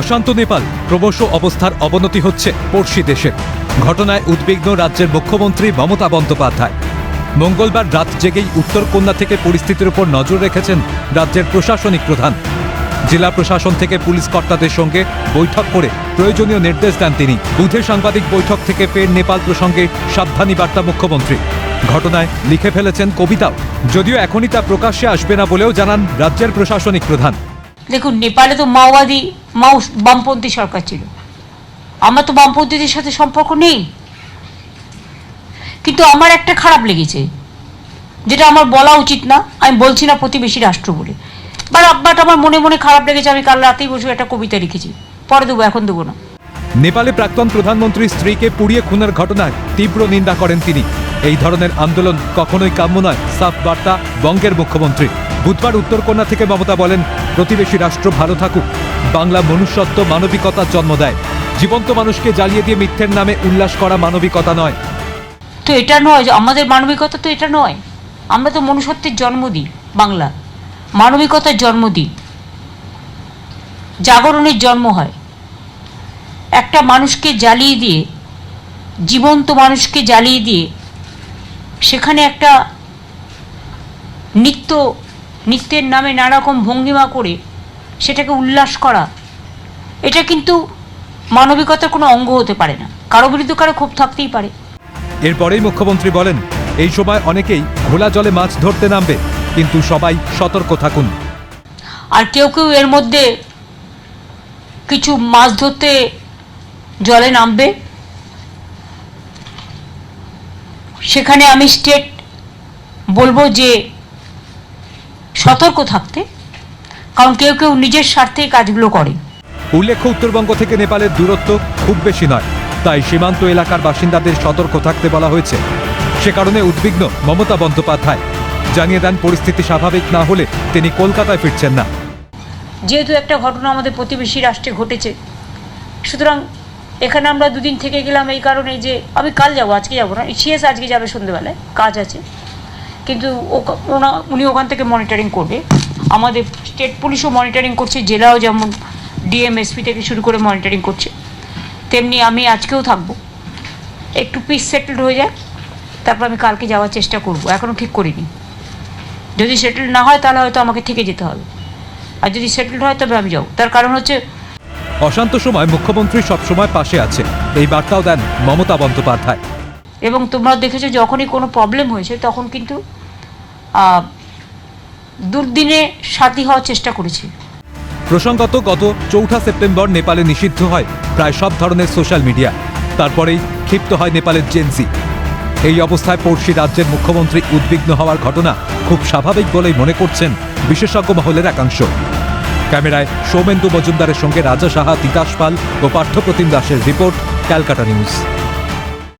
অশান্ত নেপাল ক্রমশ অবস্থার অবনতি হচ্ছে পড়শি দেশে। ঘটনায় উদ্বিগ্ন রাজ্যের মুখ্যমন্ত্রী মমতা বন্দ্যোপাধ্যায়। মঙ্গলবার রাত জেগেই উত্তরকন্যা থেকে পরিস্থিতির উপর নজর রেখেছেন রাজ্যের প্রশাসনিক প্রধান। জেলা প্রশাসন থেকে পুলিশ কর্তাদের সঙ্গে বৈঠক করে প্রয়োজনীয় নির্দেশ দেন তিনি। বুধে সাংবাদিক বৈঠক থেকে ফের নেপাল প্রসঙ্গে সাবধানী বার্তা মুখ্যমন্ত্রী। ঘটনায় লিখে ফেলেছেন কবিতাও। যদিও এখনই তা প্রকাশ্যে আসবে না বলেও জানান রাজ্যের প্রশাসনিক প্রধান। দেখুন, নেপালে তো মাওবাদী মাও বামপন্থী সরকার ছিল। আমার তো বামপন্থীদের সাথে সম্পর্ক নেই। কিন্তু আমার একটা খারাপ লেগেছে, যেটা আমার বলা উচিত না, আমি বলছি না প্রতিবেশী রাষ্ট্র বলে। বাট বাট আমার মনে মনে খারাপ লেগেছে, আমি কাল রাতেই বসে একটা কবিতা লিখেছি। পরে দেবো, এখন দেবো না। নেপালে প্রাক্তন প্রধানমন্ত্রীর স্ত্রীকে পুড়িয়ে খুনের ঘটনায় তীব্র নিন্দা করেন তিনি। এই ধরনের আন্দোলন কখনোই কাম্য নয়, সাফ বার্তা বঙ্গের মুখ্যমন্ত্রী বুধবার উত্তরকন্যা থেকে মমতা বলেন, প্রতিবেশী রাষ্ট্র ভালো থাকুক। বাংলা মনুষ্যত্ব মানবিকতার জন্ম দেয়। জীবন্ত মানুষকে জ্বালিয়ে দিয়ে মিথ্যের নামে উল্লাস করা মানবিকতা নয়। তো এটা নয় আমাদের মানবিকতা তো এটা নয়। আমরা তো মনুষ্যত্বের জন্ম দিই, বাংলা। মানবিকতার জন্ম দিই। জাগরণের জন্ম হয়। একটা মানুষকে জ্বালিয়ে দিয়ে, জীবন্ত মানুষকে জ্বালিয়ে দিয়ে, সেখানে একটা নিত্য নিত্যের নামে নানারকম ভঙ্গিমা করে সেটাকে উল্লাস করা এটা কিন্তু মানবিকতার কোনো অঙ্গ হতে পারে না। কারও বিরুদ্ধে কারও ক্ষোভ থাকতেই পারে। এরপরেই মুখ্যমন্ত্রী বলেন এই সময় অনেকেই ঘোলা জলে মাছ ধরতে নামবে কিন্তু সবাই সতর্ক থাকুন। আর কেউ কেউ এর মধ্যে কিছু মাছ ধরতে জলে নামবে। সেখানে আমি স্টেট বলব যে সতর্ক থাকতে কারণ কেউ কেউ নিজের স্বার্থে কাজগুলো করে। উল্লেখ্য উত্তরবঙ্গ থেকে নেপালের দূরত্ব খুব বেশি নয় তাই সীমান্ত এলাকার বাসিন্দাদের সতর্ক থাকতে বলা হয়েছে। সে কারণে উদ্বিগ্ন মমতা বন্দ্যোপাধ্যায়। জানিয়ে দেন পরিস্থিতি স্বাভাবিক না হলে তিনি কলকাতায় ফিরছেন না। যেহেতু একটা ঘটনা আমাদের প্রতিবেশী রাষ্ট্রে ঘটেছে সুতরাং এখানে আমরা দুদিন থেকে গেলাম এই কারণে যে আমি কাল যাব আজকে যাব না। সিএস আজকে যাবে সন্ধ্যেবেলায় কাজ আছে। কিন্তু ওনা, উনি ওখান থেকে মনিটরিং করবে। আমাদের স্টেট পুলিশও মনিটরিং করছে, জেলাও যেমন ডিএমএসপি থেকে শুরু করে মনিটরিং করছে। তেমনি আমি আজকেও থাকব। একটু পিস সেটেলড হয়ে যাক, তারপর আমি কালকে যাওয়ার চেষ্টা করব। এখনও ঠিক করিনি। যদি সেটেল না হয় তাহলে হয়তো আমাকে থেকে যেতে হবে। আর যদি সেটেলড হয় তবে আমি যাব। তার কারণ হচ্ছে অশান্ত সময় মুখ্যমন্ত্রী সবসময় পাশে আছে এই বার্তাও দেন মমতা বন্দ্যোপাধ্যায়। এবং তোমরা দেখেছ যখনই কোনো প্রবলেম হয়েছে, তখন কিন্তু দুর্দিনে সাথী হওয়ার চেষ্টা করেছি। প্রসঙ্গত গত চৌঠা সেপ্টেম্বর নেপালে নিষিদ্ধ হয় প্রায় সব ধরনের সোশ্যাল মিডিয়া তারপরেই ক্ষিপ্ত হয় নেপালের জেনসি এই অবস্থায় পড়শি রাজ্যের মুখ্যমন্ত্রী উদ্বিগ্ন হওয়ার ঘটনা খুব স্বাভাবিক বলেই মনে করছেন বিশেষজ্ঞ মহলের একাংশ। ক্যামেরায় সৌমেন্দু মজুমদারের সঙ্গে রাজা সাহা, তিতাস পাল ও পার্থপ্রতিম দাসের রিপোর্ট, ক্যালকাটা নিউজ।